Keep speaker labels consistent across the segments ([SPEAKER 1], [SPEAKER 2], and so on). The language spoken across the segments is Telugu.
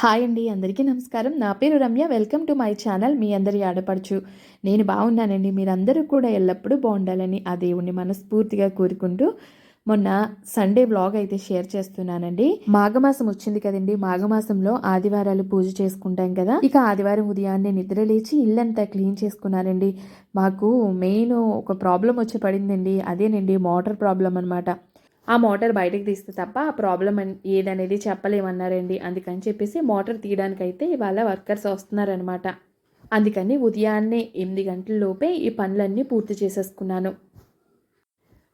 [SPEAKER 1] హాయ్ అండి అందరికీ నమస్కారం. నా పేరు Ramya. Welcome to my channel. మీ అందరి ఆడపడుచు. నేను బాగున్నానండి. మీరందరూ కూడా ఎల్లప్పుడూ బాగుండాలని ఆ దేవుణ్ణి మనస్ఫూర్తిగా కోరుకుంటూ మొన్న సండే బ్లాగ్ అయితే షేర్ చేస్తున్నానండి. మాఘమాసం వచ్చింది కదండి. మాఘమాసంలో ఆదివారాలు పూజ చేసుకుంటాం కదా. ఇక ఆదివారం ఉదయాన్నే నిద్ర లేచి ఇల్లంతా క్లీన్ చేసుకున్నానండి మాకు మెయిన్ ఒక ప్రాబ్లం వచ్చి పడిందండి. అదేనండి మోటార్ ప్రాబ్లం అనమాట ఆ మోటార్ బయటకు తీస్తే తప్ప ఆ ప్రాబ్లం ఏదనేది చెప్పలేమన్నారండి. అందుకని చెప్పేసి మోటార్ తీయడానికైతే ఇవాళ వర్కర్స్ వస్తున్నారనమాట అందుకని ఉదయాన్నే ఎనిమిది గంటల లోపే ఈ పనులన్నీ పూర్తి చేసేసుకున్నాను.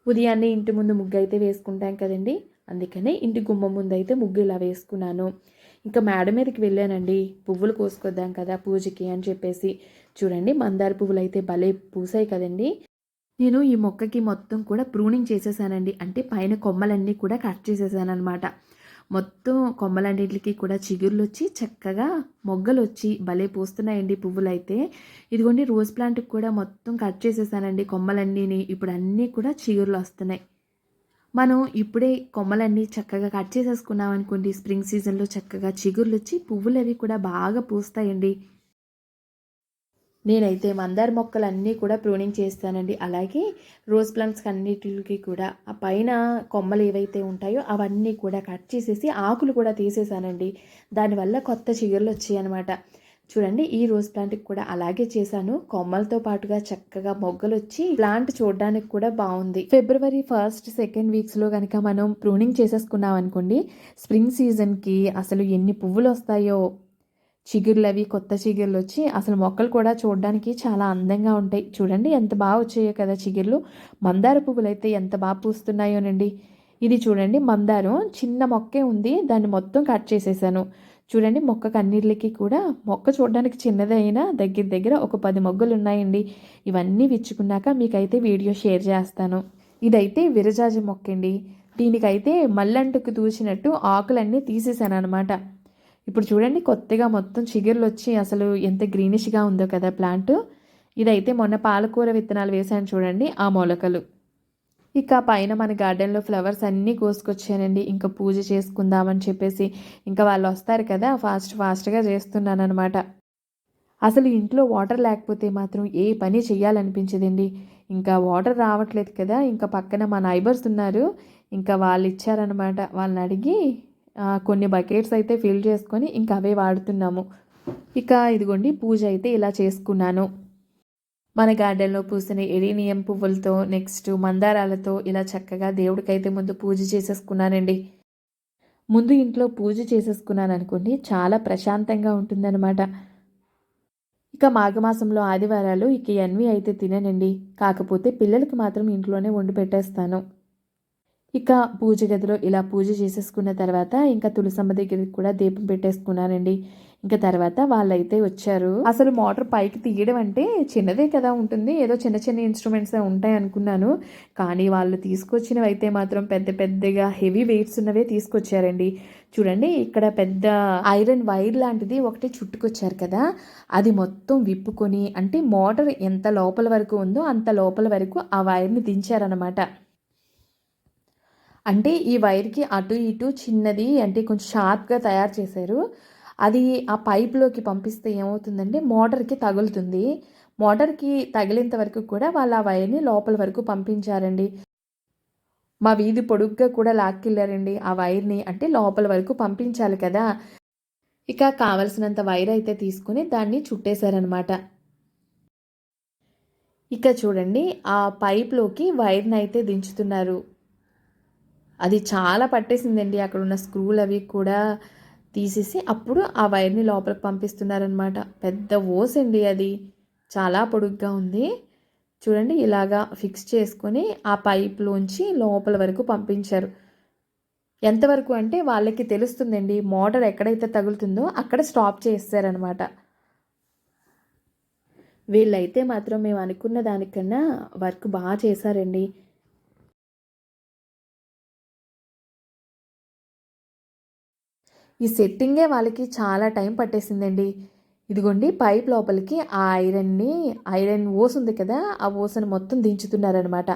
[SPEAKER 1] ఉదయాన్నే ఇంటి ముందు ముగ్గు అయితే వేసుకుంటాం కదండి. అందుకనే ఇంటి గుమ్మం ముందు అయితే ముగ్గు ఇలా వేసుకున్నాను. ఇంకా మేడ మీదకి వెళ్ళానండి. పువ్వులు కోసుకొద్దాం కదా పూజకి అని చెప్పేసి. చూడండి మందార పువ్వులు అయితే భలే పూసాయి కదండి. నేను ఈ మొక్కకి మొత్తం కూడా ప్రూనింగ్ చేసేసానండి. అంటే పైన కొమ్మలన్నీ కూడా కట్ చేసేసానమాట మొత్తం కొమ్మలన్నింటికి కూడా చిగుర్లు వచ్చి చక్కగా మొగ్గలు వచ్చి భలే పూస్తున్నాయండి పువ్వులు అయితే ఇదిగోండి రోజ్ ప్లాంట్కి కూడా మొత్తం కట్ చేసేసానండి. కొమ్మలన్నీని ఇప్పుడు అన్నీ కూడా చిగుర్లు వస్తున్నాయి. మనం ఇప్పుడే కొమ్మలన్నీ చక్కగా కట్ చేసేసుకున్నాం అనుకోండి స్ప్రింగ్ సీజన్లో చక్కగా చిగుర్లు వచ్చి పువ్వులు అవి కూడా బాగా పూస్తాయండి. నేనైతే మందార మొక్కలు అన్నీ కూడా ప్రూనింగ్ చేస్తానండి. అలాగే రోజ్ ప్లాంట్స్ అన్నిటికి కూడా ఆ పైన కొమ్మలు ఏవైతే ఉంటాయో అవన్నీ కూడా కట్ చేసేసి ఆకులు కూడా తీసేసానండి. దానివల్ల కొత్త చిగుర్లు వచ్చాయన్నమాట. చూడండి ఈ రోజ్ ప్లాంట్కి కూడా అలాగే చేశాను. కొమ్మలతో పాటుగా చక్కగా మొగ్గలు వచ్చి ప్లాంట్ చూడడానికి కూడా బాగుంది. ఫిబ్రవరి ఫస్ట్ సెకండ్ వీక్స్లో కనుక మనం ప్రూనింగ్ చేసేసుకున్నాం అనుకోండి స్ప్రింగ్ సీజన్కి అసలు ఎన్ని పువ్వులు వస్తాయో చిగుర్లు అవి కొత్త చిగుర్లు వచ్చి అసలు మొక్కలు కూడా చూడడానికి చాలా అందంగా ఉంటాయి. చూడండి ఎంత బాగా వచ్చాయో కదా చిగుర్లు. మందార పువ్వులు అయితే ఎంత బాగా పూస్తున్నాయోనండి. ఇది చూడండి మందారం చిన్న మొక్కే ఉంది దాన్ని మొత్తం కట్ చేసేసాను. చూడండి మొక్క కన్నీళ్ళకి కూడా మొక్క చూడడానికి చిన్నదైనా దగ్గర దగ్గర ఒక పది మొగ్గలు ఉన్నాయండి. ఇవన్నీ విచ్చుకున్నాక మీకైతే వీడియో షేర్ చేస్తాను. ఇదైతే విరజాజి మొక్క అండి దీనికైతే మల్లంటుకు దూచినట్టు ఆకులన్నీ తీసేసాను అనమాట ఇప్పుడు చూడండి కొత్తగా మొత్తం చిగుర్లు వచ్చి అసలు ఎంత గ్రీనిష్గా ఉందో కదా ప్లాంట్ ఇదైతే మొన్న పాలకూర విత్తనాలు వేసాను చూడండి ఆ మొలకలు. ఇక పైన మన గార్డెన్లో ఫ్లవర్స్ అన్నీ కోసుకొచ్చానండి. ఇంకా పూజ చేసుకుందామని చెప్పేసి ఇంకా వాళ్ళు వస్తారు కదా ఫాస్ట్ ఫాస్ట్గా చేస్తున్నాను అనమాట అసలు ఇంట్లో వాటర్ లేకపోతే మాత్రం ఏ పని చేయాలనిపించదండి ఇంకా వాటర్ రావట్లేదు కదా ఇంకా పక్కన మా నైబర్స్ ఉన్నారు. ఇంకా వాళ్ళు ఇచ్చారనమాట వాళ్ళని అడిగి కొన్ని బకెట్స్ అయితే ఫిల్ చేసుకొని ఇంకా అవే వాడుతున్నాము. ఇక ఇదిగోండి పూజ అయితే ఇలా చేసుకున్నాను. మన గార్డెన్లో పూసిన ఎరీనియం పువ్వులతో నెక్స్ట్ మందారాలతో ఇలా చక్కగా దేవుడికైతే ముందు పూజ చేసేసుకున్నానండి. ముందు ఇంట్లో పూజ చేసేసుకున్నాను అనుకోండి చాలా ప్రశాంతంగా ఉంటుందన్నమాట. ఇక మాఘమాసంలో ఆదివారాలు ఇక ఎన్వి అయితే తిననండి. కాకపోతే పిల్లలకి మాత్రం ఇంట్లోనే వండి పెట్టేస్తాను. ఇక పూజ గదిలో ఇలా పూజ చేసేసుకున్న తర్వాత ఇంకా తులసమ్మ దగ్గరికి కూడా దీపం పెట్టేసుకున్నానండి ఇంకా తర్వాత వాళ్ళైతే వచ్చారు. అసలు మోటార్ పైకి తీయడం అంటే చిన్నదే కదా ఉంటుంది. ఏదో చిన్న చిన్న ఇన్స్ట్రుమెంట్స్ ఉంటాయి అనుకున్నాను. కానీ వాళ్ళు తీసుకొచ్చినవి అయితే మాత్రం పెద్ద పెద్దగా హెవీ వెయిట్స్ ఉన్నవే తీసుకొచ్చారండి. చూడండి ఇక్కడ పెద్ద ఐరన్ వైర్ లాంటిది ఒకటి చుట్టుకొచ్చారు కదా. అది మొత్తం విప్పుకొని అంటే మోటార్ ఎంత లోపల వరకు ఉందో అంత లోపల వరకు ఆ వైర్ని దించారనమాట అంటే ఈ వైర్కి అటు ఇటు చిన్నది అంటే కొంచెం షార్ప్గా తయారు చేశారు. అది ఆ పైప్లోకి పంపిస్తే ఏమవుతుందంటే మోటార్కి తగులుతుంది. మోటార్కి తగిలేంత వరకు కూడా వాళ్ళు ఆ వైర్ని లోపల వరకు పంపించారండి. మా వీధి పొడుగ్గా కూడా లాక్కెళ్ళారండి. ఆ వైర్ని అంటే లోపల వరకు పంపించాలి కదా. ఇక కావలసినంత వైర్ అయితే తీసుకుని దాన్ని చుట్టేశారనమాట ఇక చూడండి ఆ పైప్లోకి వైర్ని అయితే దించుతున్నారు. అది చాలా పట్టేసిందండి. అక్కడ ఉన్న స్క్రూలు అవి కూడా తీసేసి అప్పుడు ఆ వైర్ని లోపలికి పంపిస్తున్నారనమాట పెద్ద ఓస్ అండి అది. చాలా పొడుగ్గా ఉంది. చూడండి ఇలాగా ఫిక్స్ చేసుకొని ఆ పైప్లోంచి లోపల వరకు పంపించారు. ఎంతవరకు అంటే వాళ్ళకి తెలుస్తుందండి మోటార్ ఎక్కడైతే తగులుతుందో అక్కడ స్టాప్ చేస్తారనమాట వీళ్ళైతే మాత్రం మేము అనుకున్న దానికన్నా వర్క్ బాగా చేశారండి. ఈ సెట్టింగే వాళ్ళకి చాలా టైం పట్టేసిందండి. ఇదిగోండి పైప్ లోపలికి ఆ ఐరన్ని ఐరన్ ఓస్ ఉంది కదా ఆ ఓసని మొత్తం దించుతున్నారనమాట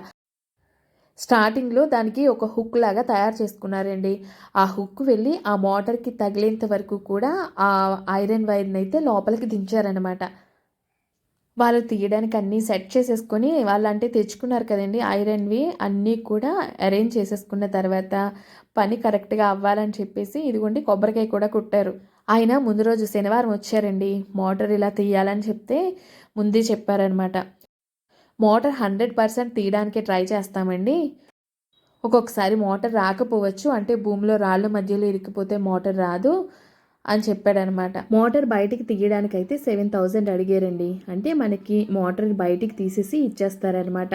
[SPEAKER 1] స్టార్టింగ్లో దానికి ఒక హుక్ లాగా తయారు చేసుకున్నారండి. ఆ హుక్ వెళ్ళి ఆ మోటార్కి తగిలేంత వరకు కూడా ఆ ఐరన్ వైర్ని అయితే లోపలికి దించారనమాట వాళ్ళు తీయడానికి అన్నీ సెట్ చేసేసుకొని వాళ్ళు అంటే తెచ్చుకున్నారు కదండి ఐరన్వి అన్నీ కూడా అరేంజ్ చేసేసుకున్న తర్వాత పని కరెక్ట్గా అవ్వాలని చెప్పేసి ఇదిగోండి కొబ్బరికాయ కూడా కుట్టారు. ఆయన ముందు రోజు శనివారం వచ్చారండి మోటార్ ఇలా తీయాలని చెప్తే ముందే చెప్పారనమాట మోటార్ హండ్రెడ్ పర్సెంట్ తీయడానికి ట్రై చేస్తామండి. ఒక్కొక్కసారి మోటార్ రాకపోవచ్చు అంటే భూమిలో రాళ్ళ మధ్యలో ఇరికిపోతే మోటార్ రాదు. అని చెప్పాడనమాట. మోటార్ బయటికి తీయడానికి అయితే సెవెన్ థౌజండ్ అడిగారండి. అంటే మనకి మోటార్ బయటికి తీసేసి ఇచ్చేస్తారనమాట.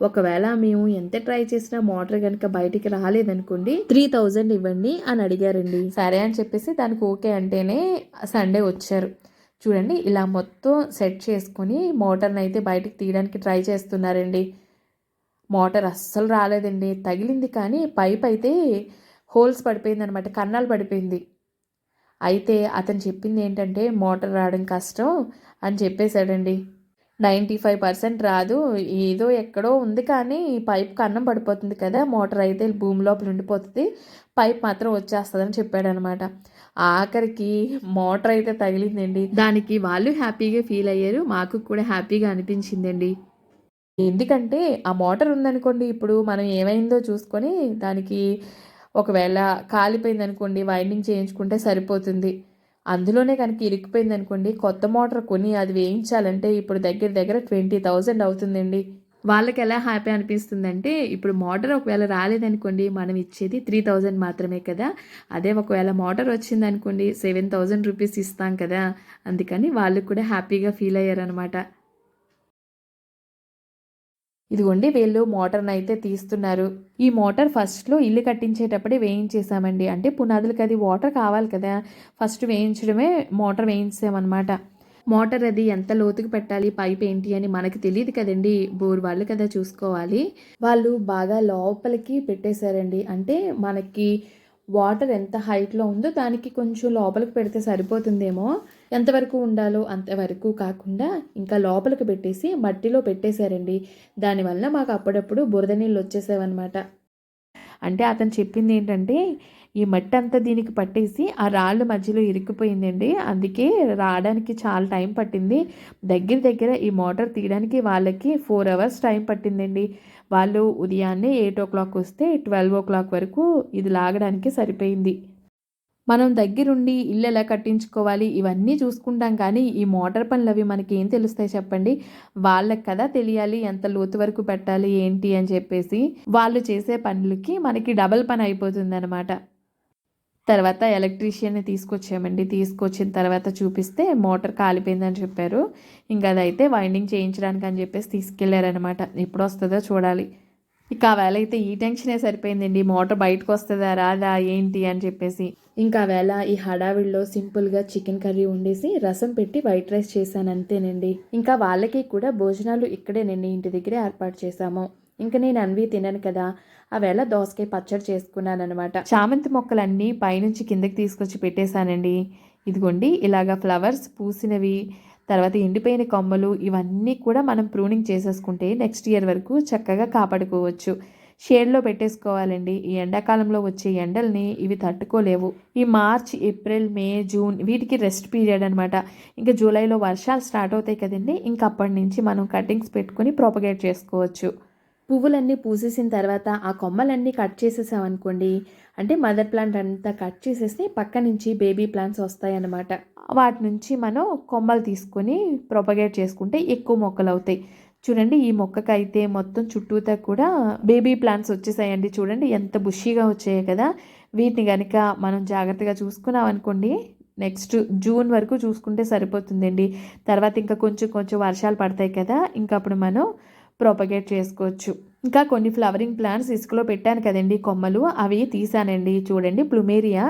[SPEAKER 1] ఒకవేళ మేము ఎంత ట్రై చేసినా మోటార్ కనుక బయటికి రాలేదనుకోండి త్రీ థౌజండ్ ఇవ్వండి అని అడిగారండి. సరే అని చెప్పేసి దానికి ఓకే అంటేనే సండే వచ్చారు. చూడండి ఇలా మొత్తం సెట్ చేసుకొని మోటార్ని అయితే బయటికి తీయడానికి ట్రై చేస్తున్నారండి. మోటార్ అస్సలు రాలేదండి. తగిలింది కానీ పైప్ అయితే హోల్స్ పడిపోయింది అనమాట కన్నాలు పడిపోయింది. అయితే అతను చెప్పింది ఏంటంటే మోటార్ రావడం కష్టం అని చెప్పేశాడండి. నైంటీ ఫైవ్ పర్సెంట్ రాదు. ఏదో ఎక్కడో ఉంది కానీ పైప్ కన్నం పడిపోతుంది కదా మోటార్ అయితే భూమి లోపల ఉండిపోతుంది. పైప్ మాత్రం వచ్చేస్తుందని చెప్పాడనమాట. ఆఖరికి మోటార్ అయితే తగిలిందండి. దానికి వాళ్ళు హ్యాపీగా ఫీల్ అయ్యారు. మాకు కూడా హ్యాపీగా అనిపించిందండి. ఎందుకంటే ఆ మోటార్ ఉందనుకోండి ఇప్పుడు మనం ఏమైందో చూసుకొని దానికి ఒకవేళ కాలిపోయింది అనుకోండి వైండింగ్ చేయించుకుంటే సరిపోతుంది. అందులోనే కనుక ఇరికిపోయింది అనుకోండి కొత్త మోటార్ కొని అది వేయించాలంటే ఇప్పుడు దగ్గర దగ్గర ట్వంటీ థౌజండ్ అవుతుందండి. వాళ్ళకి ఎలా హ్యాపీ అనిపిస్తుందంటే ఇప్పుడు మోటార్ ఒకవేళ రాలేదనుకోండి మనం ఇచ్చేది త్రీ థౌజండ్ మాత్రమే కదా. అదే ఒకవేళ మోటార్ వచ్చిందనుకోండి సెవెన్ థౌజండ్ రూపీస్ ఇస్తాం కదా. అందుకని వాళ్ళు కూడా హ్యాపీగా ఫీల్ అయ్యారనమాట ఇదిగోండి వీళ్ళు మోటార్ని అయితే తీస్తున్నారు. ఈ మోటార్ ఫస్ట్లో ఇల్లు కట్టించేటప్పుడే వేయించేసామండి అంటే పునాదులకి అది వాటర్ కావాలి కదా. ఫస్ట్ వేయించడమే మోటార్ వేయించామన్నమాట మోటార్ అది ఎంత లోతుకు పెట్టాలి పైప్ ఏంటి అని మనకి తెలియదు కదండి. బోర్ వాళ్ళు కదా చూసుకోవాలి. వాళ్ళు బాగా లోపలికి పెట్టేశారండి. అంటే మనకి వాటర్ ఎంత హైట్లో ఉందో దానికి కొంచెం లోపలికి పెడితే సరిపోతుందేమో. ఎంతవరకు ఉండాలో అంతవరకు కాకుండా ఇంకా లోపలికి పెట్టేసి మట్టిలో పెట్టేశారండి. దానివల్ల మాకు అప్పుడప్పుడు బురద నీళ్ళు వచ్చేసావన్నమాట. అంటే అతను చెప్పింది ఏంటంటే ఈ మట్టి అంతా దీనికి పట్టేసి ఆ రాళ్ళు మధ్యలో ఇరుక్కుపోయిందండి అందుకే రావడానికి చాలా టైం పట్టింది. దగ్గర దగ్గర ఈ మోటార్ తీయడానికి వాళ్ళకి ఫోర్ అవర్స్ టైం పట్టిందండి. వాళ్ళు ఉదయాన్నే ఎయిట్ ఓ క్లాక్ వస్తే ట్వెల్వ్ ఓ క్లాక్ వరకు ఇది లాగడానికి సరిపోయింది. మనం దగ్గరుండి ఇల్లు ఎలా కట్టించుకోవాలి? ఇవన్నీ చూసుకుంటాం కానీ ఈ మోటార్ పనులు అవి మనకి ఏం తెలుస్తాయి చెప్పండి? వాళ్ళకి కదా తెలియాలి ఎంత లోతు వరకు పెట్టాలి ఏంటి అని చెప్పేసి వాళ్ళు చేసే పనులకి మనకి డబల్ పని అయిపోతుందన్నమాట. తర్వాత ఎలక్ట్రీషియన్ని తీసుకొచ్చామండి. తీసుకొచ్చిన తర్వాత చూపిస్తే మోటార్ కాలిపోయిందని చెప్పారు. ఇంకా అదైతే వైండింగ్ చేయించడానికి అని చెప్పేసి తీసుకెళ్ళారనమాట ఎప్పుడు వస్తుందో చూడాలి. ఇక ఆ వేళ అయితే ఈ టెన్షనే సరిపోయిందండి. మోటార్ బయటకు వస్తుందా రాదా ఏంటి అని చెప్పేసి. ఇంకా ఆ వేళ ఈ హడావిడిలో సింపుల్గా చికెన్ కర్రీ వండేసి రసం పెట్టి వైట్ రైస్ చేశాను అంతేనండి. ఇంకా వాళ్ళకి కూడా భోజనాలు ఇక్కడేనండి ఇంటి దగ్గరే ఏర్పాటు చేశాము. ఇంకా నేను అన్వి తినను కదా. ఆ వేళ దోసకాయ పచ్చడి చేసుకున్నాను అనమాట చామంతి మొక్కలన్నీ పైనుంచి కిందకి తీసుకొచ్చి పెట్టేశానండి. ఇదిగోండి ఇలాగ ఫ్లవర్స్ పూసినవి తర్వాత ఎండిపోయిన కొమ్మలు ఇవన్నీ కూడా మనం ప్రూనింగ్ చేసేసుకుంటే నెక్స్ట్ ఇయర్ వరకు చక్కగా కాపాడుకోవచ్చు. షేడ్లో పెట్టేసుకోవాలండి. ఈ ఎండాకాలంలో వచ్చే ఎండల్ని ఇవి తట్టుకోలేవు. ఈ మార్చ్ ఏప్రిల్ మే జూన్ వీటికి రెస్ట్ పీరియడ్ అనమాట ఇంకా జూలైలో వర్షాలు స్టార్ట్ అవుతాయి కదండి. ఇంకా అప్పటి నుంచి మనం కటింగ్స్ పెట్టుకొని ప్రొపగేట్ చేసుకోవచ్చు. పువ్వులన్నీ పూసేసిన తర్వాత ఆ కొమ్మలన్నీ కట్ చేసేసామనుకోండి అంటే మదర్ ప్లాంట్ అంతా కట్ చేసేసి పక్క నుంచి బేబీ ప్లాంట్స్ వస్తాయన్నమాట. వాటి నుంచి మనం కొమ్మలు తీసుకొని ప్రొపగేట్ చేసుకుంటే ఎక్కువ మొక్కలు అవుతాయి. చూడండి ఈ మొక్కకైతే మొత్తం చుట్టూతా కూడా బేబీ ప్లాంట్స్ వచ్చేసాయండి. చూడండి ఎంత బుషీగా వచ్చాయి కదా. వీటిని కనుక మనం జాగ్రత్తగా చూసుకున్నాం అనుకోండి నెక్స్ట్ జూన్ వరకు చూసుకుంటే సరిపోతుందండి. తర్వాత ఇంకా కొంచెం కొంచెం వర్షాలు పడతాయి కదా ఇంకా అప్పుడు మనం ప్రొపగేట్ చేసుకోవచ్చు. ఇంకా కొన్ని ఫ్లవరింగ్ ప్లాంట్స్ ఇసుకలో పెట్టాను కదండి కొమ్మలు. అవి తీసానండి. చూడండి ప్లుమేరియా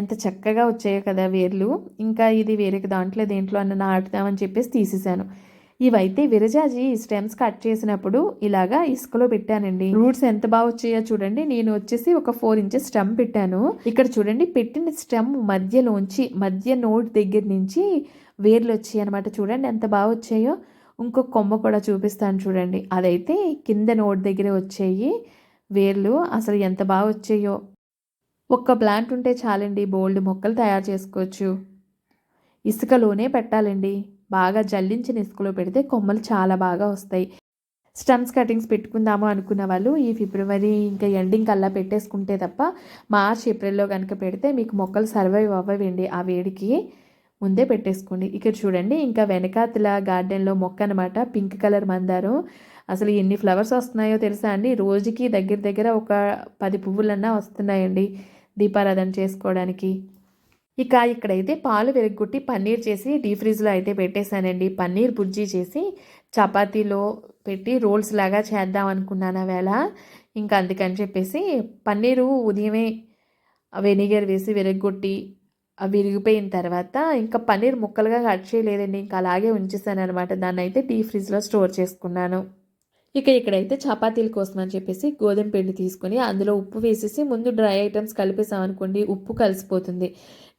[SPEAKER 1] ఎంత చక్కగా వచ్చాయో కదా వేర్లు. ఇంకా ఇది వేరే దాంట్లో దేంట్లో అన్న నాటుదామని చెప్పేసి తీసేసాను ఇవైతే విరజాజి స్టెమ్స్ కట్ చేసినప్పుడు ఇలాగా ఇసుకలో పెట్టానండి. రూట్స్ ఎంత బాగా వచ్చాయో చూడండి. నేను వచ్చేసి ఒక ఫోర్ ఇంచెస్ స్టెమ్ పెట్టాను. ఇక్కడ చూడండి పెట్టిన స్టెమ్ మధ్యలోంచి మధ్య నోట్ దగ్గర నుంచి వేర్లు వచ్చాయి అనమాట చూడండి ఎంత బాగా వచ్చాయో. ఇంకో కొమ్మ కూడా చూపిస్తాను చూడండి. అదైతే కింద నోట్ దగ్గర వచ్చేయి. వేర్లు అసలు ఎంత బాగా వచ్చాయో. ఒక్క ప్లాంట్ ఉంటే చాలండి బోల్డ్ మొక్కలు తయారు చేసుకోవచ్చు. ఇసుకలోనే పెట్టాలండి. బాగా జల్లించిన ఇసుకలో పెడితే కొమ్మలు చాలా బాగా వస్తాయి. స్టమ్స్ కటింగ్స్ పెట్టుకుందాము అనుకున్న వాళ్ళు ఈ ఫిబ్రవరి ఇంకా ఎండింగ్ కల్లా పెట్టేసుకుంటే తప్ప మార్చ్ ఏప్రిల్లో కనుక పెడితే మీకు మొక్కలు సర్వైవ్ అవ్వవండి ఆ వేడికి. ముందే పెట్టేసుకోండి. ఇక్కడ చూడండి ఇంకా వెనకాతల గార్డెన్లో మొక్క అనమాట పింక్ కలర్ మందారం. అసలు ఎన్ని ఫ్లవర్స్ వస్తున్నాయో తెలుసా అండి? రోజుకి దగ్గర దగ్గర ఒక పది పువ్వులన్నా వస్తున్నాయండి దీపారాధన చేసుకోవడానికి. ఇక ఇక్కడైతే పాలు వెరగొట్టి పన్నీర్ చేసి డీ ఫ్రిడ్జ్లో అయితే పెట్టేశానండి. పన్నీర్ బుజ్జి చేసి చపాతీలో పెట్టి రోల్స్ లాగా చేద్దాం అనుకున్నాను వేళ ఇంకా అందుకని చెప్పేసి పన్నీరు ఉదయమే వెనిగర్ వేసి విరగొట్టి విరిగిపోయిన తర్వాత ఇంకా పన్నీర్ ముక్కలుగా కట్ చేయలేదండి. ఇంకా అలాగే ఉంచేసాను అనమాట దాన్ని అయితే టీ ఫ్రిడ్జ్లో స్టోర్ చేసుకున్నాను. ఇక ఇక్కడైతే చపాతీల కోసం అని చెప్పేసి గోధుమ పిండి తీసుకొని అందులో ఉప్పు వేసేసి ముందు డ్రై ఐటమ్స్ కలిపేసామనుకోండి ఉప్పు కలిసిపోతుంది.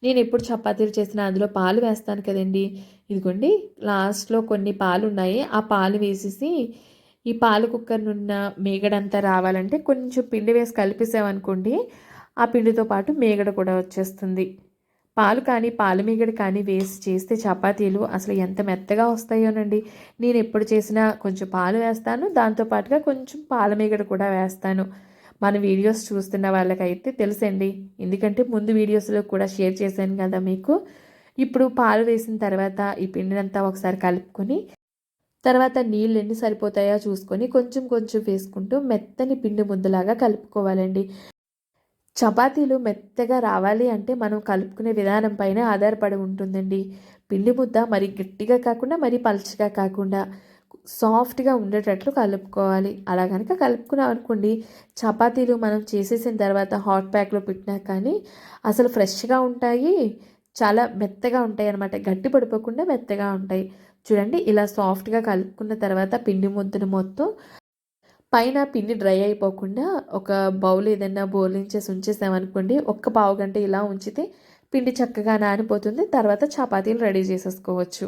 [SPEAKER 1] నేను ఎప్పుడు చపాతీలు చేసినా అందులో పాలు వేస్తాను కదండి. ఇదిగోండి లాస్ట్లో కొన్ని పాలు ఉన్నాయి ఆ పాలు వేసేసి ఈ పాలు కుక్కర్ నున్న మేగడంతా రావాలంటే కొంచెం పిండి వేసి కలిపేసామనుకోండి ఆ పిండితో పాటు మేగడ కూడా వచ్చేస్తుంది. పాలు కానీ పాలు మీగడ కానీ వేసి చేస్తే చపాతీలు అసలు ఎంత మెత్తగా వస్తాయోనండి. నేను ఎప్పుడు చేసినా కొంచెం పాలు వేస్తాను. దాంతోపాటుగా కొంచెం పాల మీగడ కూడా వేస్తాను. మన వీడియోస్ చూస్తున్న వాళ్ళకైతే తెలుసండి. ఎందుకంటే ముందు వీడియోస్లో కూడా షేర్ చేశాను కదా మీకు. ఇప్పుడు పాలు వేసిన తర్వాత ఈ పిండినంతా ఒకసారి కలుపుకొని తర్వాత నీళ్ళు ఎన్ని సరిపోతాయో చూసుకొని కొంచెం కొంచెం వేసుకుంటూ మెత్తని పిండి ముద్దలాగా కలుపుకోవాలండి. చపాతీలు మెత్తగా రావాలి అంటే మనం కలుపుకునే విధానం పైన ఆధారపడి ఉంటుందండి. పిండి ముద్ద మరి గట్టిగా కాకుండా మరి పలుచగా కాకుండా సాఫ్ట్గా ఉండేటట్లు కలుపుకోవాలి. అలా కనుక కలుపుకున్నాం అనుకోండి చపాతీలు మనం చేసేసిన తర్వాత హాట్ ప్యాక్లో పెట్టినా కానీ అసలు ఫ్రెష్గా ఉంటాయి చాలా మెత్తగా ఉంటాయి అనమాట గట్టి పడిపోకుండా మెత్తగా ఉంటాయి. చూడండి ఇలా సాఫ్ట్గా కలుపుకున్న తర్వాత పిండి ముద్దను మొత్తం పైన పిండి డ్రై అయిపోకుండా ఒక బౌల్ ఏదైనా బోలించేసి ఉంచేసామనుకోండి ఒక్క పావు గంట ఇలా ఉంచితే పిండి చక్కగా నానిపోతుంది. తర్వాత చపాతీలు రెడీ చేసేసుకోవచ్చు.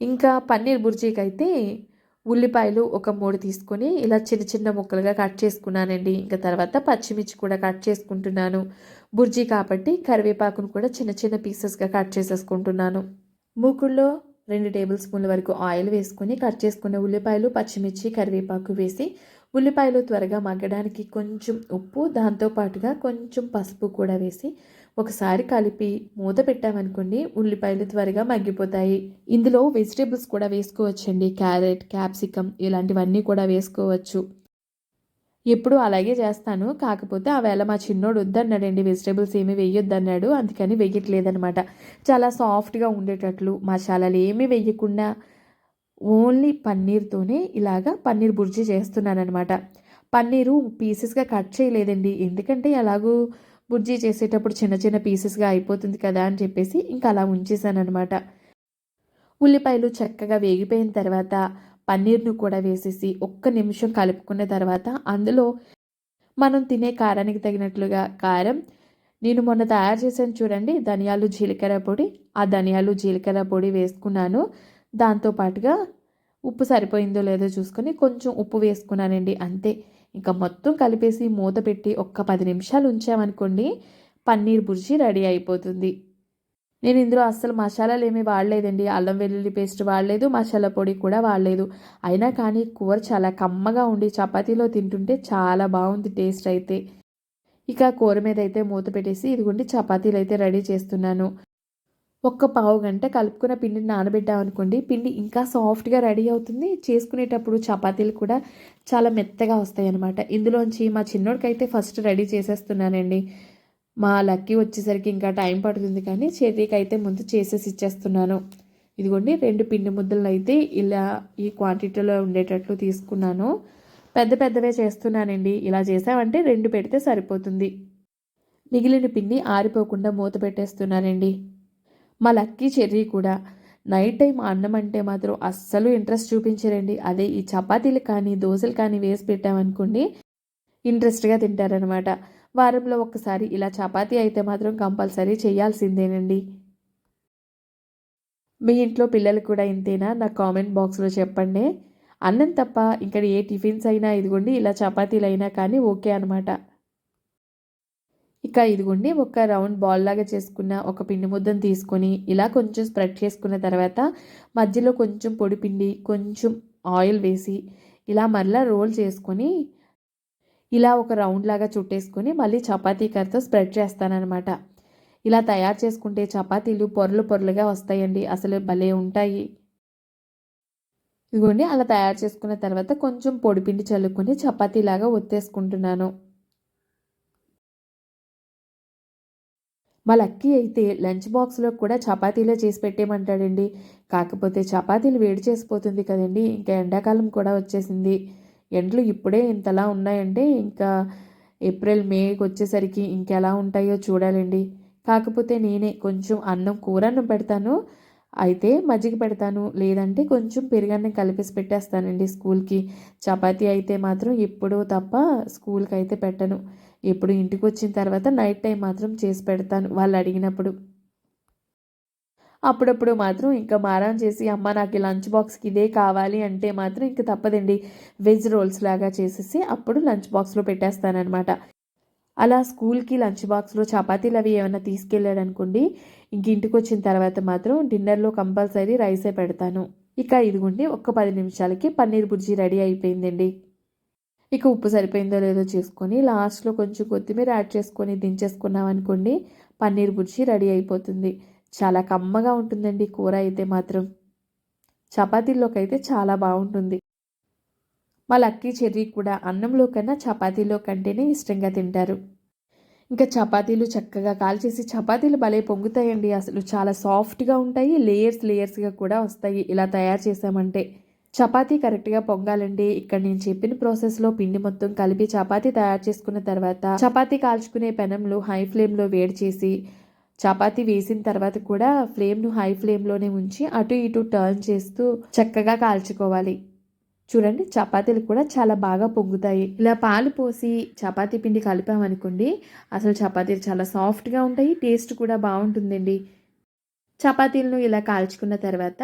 [SPEAKER 1] ఇంకా పన్నీర్ బుర్జీకి అయితే ఉల్లిపాయలు ఒక మూడు తీసుకొని ఇలా చిన్న చిన్న ముక్కలుగా కట్ చేసుకున్నానండి. ఇంకా తర్వాత పచ్చిమిర్చి కూడా కట్ చేసుకుంటున్నాను. బుర్జీ కాబట్టి కరివేపాకును కూడా చిన్న చిన్న పీసెస్గా కట్ చేసేసుకుంటున్నాను. మూకుల్లో రెండు టేబుల్ స్పూన్ల వరకు ఆయిల్ వేసుకొని కట్ చేసుకున్న ఉల్లిపాయలు పచ్చిమిర్చి కరివేపాకు వేసి ఉల్లిపాయలు త్వరగా మగ్గడానికి కొంచెం ఉప్పు దాంతోపాటుగా కొంచెం పసుపు కూడా వేసి ఒకసారి కలిపి మూత పెట్టామనుకోండి ఉల్లిపాయలు త్వరగా మగ్గిపోతాయి. ఇందులో వెజిటేబుల్స్ కూడా వేసుకోవచ్చండి. క్యారెట్ క్యాప్సికమ్ ఇలాంటివన్నీ కూడా వేసుకోవచ్చు. ఎప్పుడు అలాగే చేస్తాను. కాకపోతే ఆవేళ మా చిన్నోడు వద్దన్నాడండి వెజిటేబుల్స్ ఏమీ వేయొద్దన్నాడు అందుకని వెయ్యట్లేదనమాట చాలా సాఫ్ట్గా ఉండేటట్లు మసాలాలు ఏమీ వేయకుండా ఓన్లీ పన్నీర్తోనే ఇలాగా పన్నీర్ బుర్జీ చేస్తున్నానమాట పన్నీరు పీసెస్గా కట్ చేయలేదండి. ఎందుకంటే ఎలాగూ బుర్జీ చేసేటప్పుడు చిన్న చిన్న పీసెస్గా అయిపోతుంది కదా అని చెప్పేసి ఇంకా అలా ఉంచేసానమాట ఉల్లిపాయలు చక్కగా వేగిపోయిన తర్వాత పన్నీర్ను కూడా వేసేసి ఒక్క నిమిషం కలుపుకున్న తర్వాత అందులో మనం తినే కారానికి తగినట్లుగా కారం నేను మొన్న తయారు చేశాను చూడండి ధనియాలు జీలకర్ర పొడి. ఆ ధనియాలు జీలకర్ర పొడి వేసుకున్నాను. దాంతోపాటుగా ఉప్పు సరిపోయిందో లేదో చూసుకొని కొంచెం ఉప్పు వేసుకున్నానండి అంతే. ఇంకా మొత్తం కలిపేసి మూత పెట్టి ఒక్క పది నిమిషాలు ఉంచామనుకోండి పన్నీర్ బుర్జీ రెడీ అయిపోతుంది. నేను ఇందులో అస్సలు మసాలాలు ఏమీ వాడలేదండి. అల్లం వెల్లుల్లి పేస్ట్ వాడలేదు మసాలా పొడి కూడా వాడలేదు. అయినా కానీ కూర చాలా కమ్మగా ఉండి చపాతీలో తింటుంటే చాలా బాగుంది టేస్ట్ అయితే. ఇక కూర మీద అయితే మూత పెట్టేసి ఇదిగోండి చపాతీలు అయితే రెడీ చేస్తున్నాను. ఒక్క పావు గంట కలుపుకున్న పిండిని నానబెట్టామనుకోండి పిండి ఇంకా సాఫ్ట్గా రెడీ అవుతుంది. చేసుకునేటప్పుడు చపాతీలు కూడా చాలా మెత్తగా వస్తాయి అనమాట ఇందులోంచి మా చిన్నోడికైతే ఫస్ట్ రెడీ చేసేస్తున్నానండి. మా లక్కీ వచ్చేసరికి ఇంకా టైం పడుతుంది కానీ చెర్రీకి అయితే ముందు చేసేసి ఇచ్చేస్తున్నాను. ఇదిగోండి రెండు పిండి ముద్దలను అయితే ఇలా ఈ క్వాంటిటీలో ఉండేటట్లు తీసుకున్నాను. పెద్ద పెద్దవే చేస్తున్నానండి. ఇలా చేసామంటే రెండు పెడితే సరిపోతుంది. మిగిలిన పిండి ఆరిపోకుండా మూత పెట్టేస్తున్నానండి. మా లక్కీ చెర్రీ కూడా నైట్ టైం అన్నం అంటే మాత్రం అస్సలు ఇంట్రెస్ట్ చూపించరండి. అదే ఈ చపాతీలు కానీ దోశలు కానీ వేసి పెట్టామనుకోండి ఇంట్రెస్ట్గా తింటారనమాట వారంలో ఒక్కసారి ఇలా చపాతీ అయితే మాత్రం కంపల్సరీ చేయాల్సిందేనండి. మీ ఇంట్లో పిల్లలు కూడా ఇంతేనా? నా కామెంట్ బాక్స్లో చెప్పండి. అన్నం తప్ప ఇక్కడ ఏ టిఫిన్స్ అయినా ఇదిగోండి ఇలా చపాతీలు అయినా కానీ ఓకే అనమాట ఇక ఇదిగోండి ఒక రౌండ్ బాల్ లాగా చేసుకున్న ఒక పిండి ముద్దను తీసుకొని ఇలా కొంచెం స్ప్రెడ్ చేసుకున్న తర్వాత మధ్యలో కొంచెం పొడి పిండి కొంచెం ఆయిల్ వేసి ఇలా మరలా రోల్ చేసుకొని ఇలా ఒక రౌండ్ లాగా చుట్టేసుకొని మళ్ళీ చపాతీ కర్రతో స్ప్రెడ్ చేస్తానన్నమాట. ఇలా తయారు చేసుకుంటే చపాతీలు పొరలు పొరలుగా వస్తాయండి. అసలు భలే ఉంటాయి. ఇదిగోండి అలా తయారు చేసుకున్న తర్వాత కొంచెం పొడిపిండి చల్లుకొని చపాతీలాగా ఒత్తేసుకుంటున్నాను. మా లక్కీ అయితే లంచ్ బాక్స్లో కూడా చపాతీలే చేసి పెట్టేయమంటాడండి. కాకపోతే చపాతీలు వేడి చేసిపోతుంది కదండి. ఇంకా ఎండాకాలం కూడా వచ్చేసింది. ఎండలు ఇప్పుడే ఇంతలా ఉన్నాయంటే ఇంకా ఏప్రిల్ మేకి వచ్చేసరికి ఇంకెలా ఉంటాయో చూడాలండి. కాకపోతే నేనే కొంచెం అన్నం కూరన్నం పెడతాను అయితే మజ్జిగ పెడతాను లేదంటే కొంచెం పెరుగన్నం కలిపేసి పెట్టేస్తానండి స్కూల్కి. చపాతీ అయితే మాత్రం ఎప్పుడూ తప్ప స్కూల్కి అయితే పెట్టను. ఎప్పుడు ఇంటికి వచ్చిన తర్వాత నైట్ టైం మాత్రం చేసి పెడతాను వాళ్ళు అడిగినప్పుడు. అప్పుడప్పుడు మాత్రం ఇంకా మారం చేసి అమ్మ నాకు లంచ్ బాక్స్కి ఇదే కావాలి అంటే మాత్రం ఇంకా తప్పదండి. వెజ్ రోల్స్ లాగా చేసేసి అప్పుడు లంచ్ బాక్స్లో పెట్టేస్తానమాట అలా స్కూల్కి లంచ్ బాక్స్లో చపాతీలు అవి ఏమైనా తీసుకెళ్ళాడు అనుకోండి ఇంక ఇంటికి వచ్చిన తర్వాత మాత్రం డిన్నర్లో కంపల్సరీ రైసే పెడతాను. ఇక ఇదిగోండి ఒక్క పది నిమిషాలకి పన్నీర్ బుర్జీ రెడీ అయిపోయిందండి. ఇక ఉప్పు సరిపోయిందో లేదో చూసుకొని లాస్ట్లో కొంచెం కొత్తిమీర యాడ్ చేసుకొని దించేసుకున్నాం అనుకోండి పన్నీర్ బుర్జీ రెడీ అయిపోతుంది. చాలా కమ్మగా ఉంటుందండి కూర అయితే మాత్రం. చపాతీల్లోకి అయితే చాలా బాగుంటుంది. మా లక్కీ చెర్రీ కూడా అన్నంలో కన్నా చపాతీలో కంటేనే ఇష్టంగా తింటారు. ఇంకా చపాతీలు చక్కగా కాల్చేసి చపాతీలు భలే పొంగుతాయండి. అసలు చాలా సాఫ్ట్గా ఉంటాయి లేయర్స్ లేయర్స్గా కూడా వస్తాయి. ఇలా తయారు చేసామంటే చపాతీ కరెక్ట్గా పొంగాలండి. ఇక్కడ నేను చెప్పిన ప్రాసెస్లో పిండి మొత్తం కలిపి చపాతీ తయారు చేసుకున్న తర్వాత చపాతీ కాల్చుకునే పెనంలో హై ఫ్లేమ్లో వేడి చేసి చపాతీ వేసిన తర్వాత కూడా ఫ్లేమ్ను హై ఫ్లేమ్లోనే ఉంచి అటు ఇటు టర్న్ చేస్తూ చక్కగా కాల్చుకోవాలి. చూడండి చపాతీలు కూడా చాలా బాగా పొంగుతాయి. ఇలా పాలు పోసి చపాతీ పిండి కలిపామనుకోండి అసలు చపాతీలు చాలా సాఫ్ట్గా ఉంటాయి టేస్ట్ కూడా బాగుంటుందండి. చపాతీలను ఇలా కాల్చుకున్న తర్వాత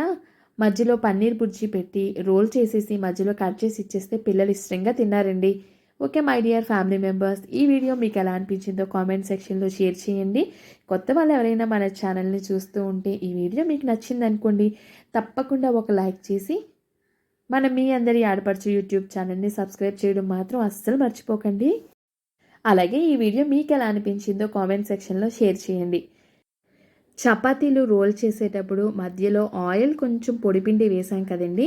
[SPEAKER 1] మధ్యలో పన్నీర్ బుర్జీ పెట్టి రోల్ చేసేసి మధ్యలో కట్ చేసి ఇచ్చేస్తే పిల్లలు ఇష్టంగా తిన్నారండి. Okay my dear family members ఈ వీడియో మీకు ఎలా అనిపించిందో కామెంట్ సెక్షన్లో షేర్ చేయండి. కొత్త వాళ్ళు ఎవరైనా మన ఛానల్ని చూస్తూ ఉంటే ఈ వీడియో మీకు నచ్చింది అనుకోండి తప్పకుండా ఒక లైక్ చేసి మన మీ అందరి ఆడపడుచు యూట్యూబ్ ఛానల్ని సబ్స్క్రైబ్ చేయడం మాత్రం అస్సలు మర్చిపోకండి. అలాగే ఈ వీడియో మీకు ఎలా అనిపించిందో కామెంట్ సెక్షన్లో షేర్ చేయండి. చపాతీలు రోల్ చేసేటప్పుడు మధ్యలో ఆయిల్ కొంచెం పొడిపిండి వేసాం కదండి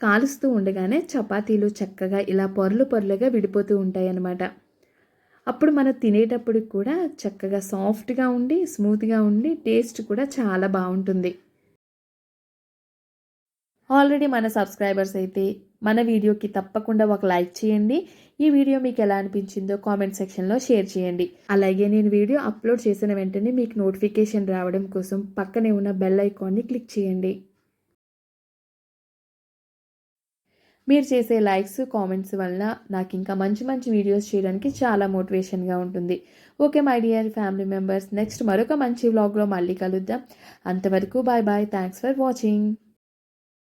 [SPEAKER 1] కాలుస్తూ ఉండగానే చపాతీలు చక్కగా ఇలా పొరలు పొరలుగా విడిపోతూ ఉంటాయి అన్నమాట అప్పుడు మనం తినేటప్పుడు కూడా చక్కగా సాఫ్ట్గా ఉండి స్మూత్గా ఉండి టేస్ట్ కూడా చాలా బాగుంటుంది. ఆల్రెడీ మన సబ్స్క్రైబర్స్ అయితే మన వీడియోకి తప్పకుండా ఒక లైక్ చేయండి. ఈ వీడియో మీకు ఎలా అనిపించిందో కామెంట్ సెక్షన్లో షేర్ చేయండి. అలాగే నేను వీడియో అప్లోడ్ చేసిన వెంటనే మీకు నోటిఫికేషన్ రావడం కోసం పక్కనే ఉన్న బెల్ ఐకాన్ని క్లిక్ చేయండి. మీరు చేసే లైక్స్ కామెంట్స్ వల్ల నాకు ఇంకా మంచి మంచి వీడియోస్ చేయడానికి చాలా మోటివేషన్గా ఉంటుంది. Okay my dear family members next మరొక మంచి వ్లాగ్లో మళ్ళీ కలుద్దాం. అంతవరకు bye bye thanks for watching